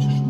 хочеш.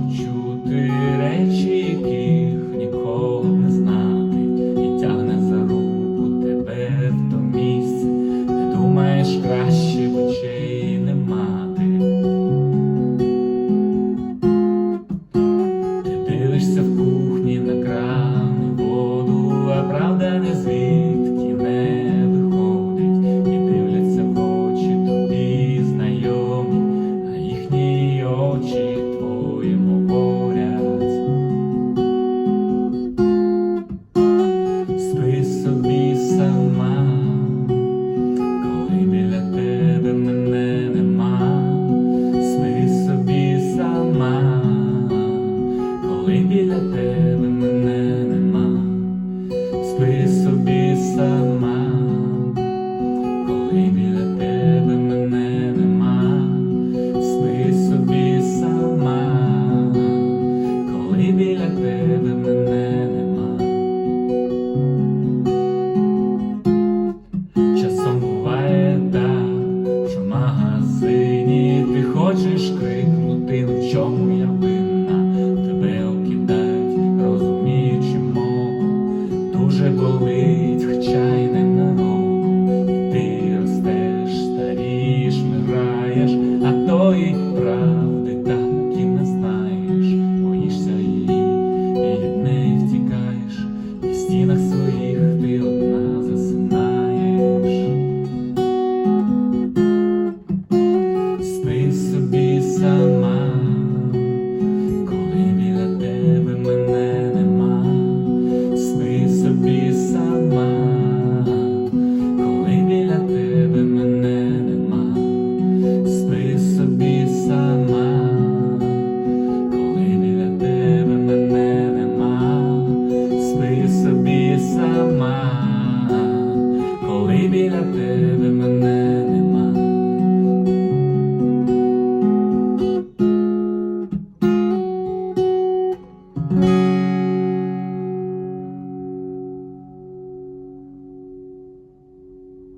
коли біля тебе мене нема, спи собі сама, коли біля тебе мене нема, спи собі сама, коли біля тебе мене нема, часом буває так, що в магазині ти хочеш крити. Дуже болить, хоча й не на руку, ти ростеш, старіш, мираєш, а тої правди так і не знаєш, боїшся її, і від неї втікаєш, і в стінах.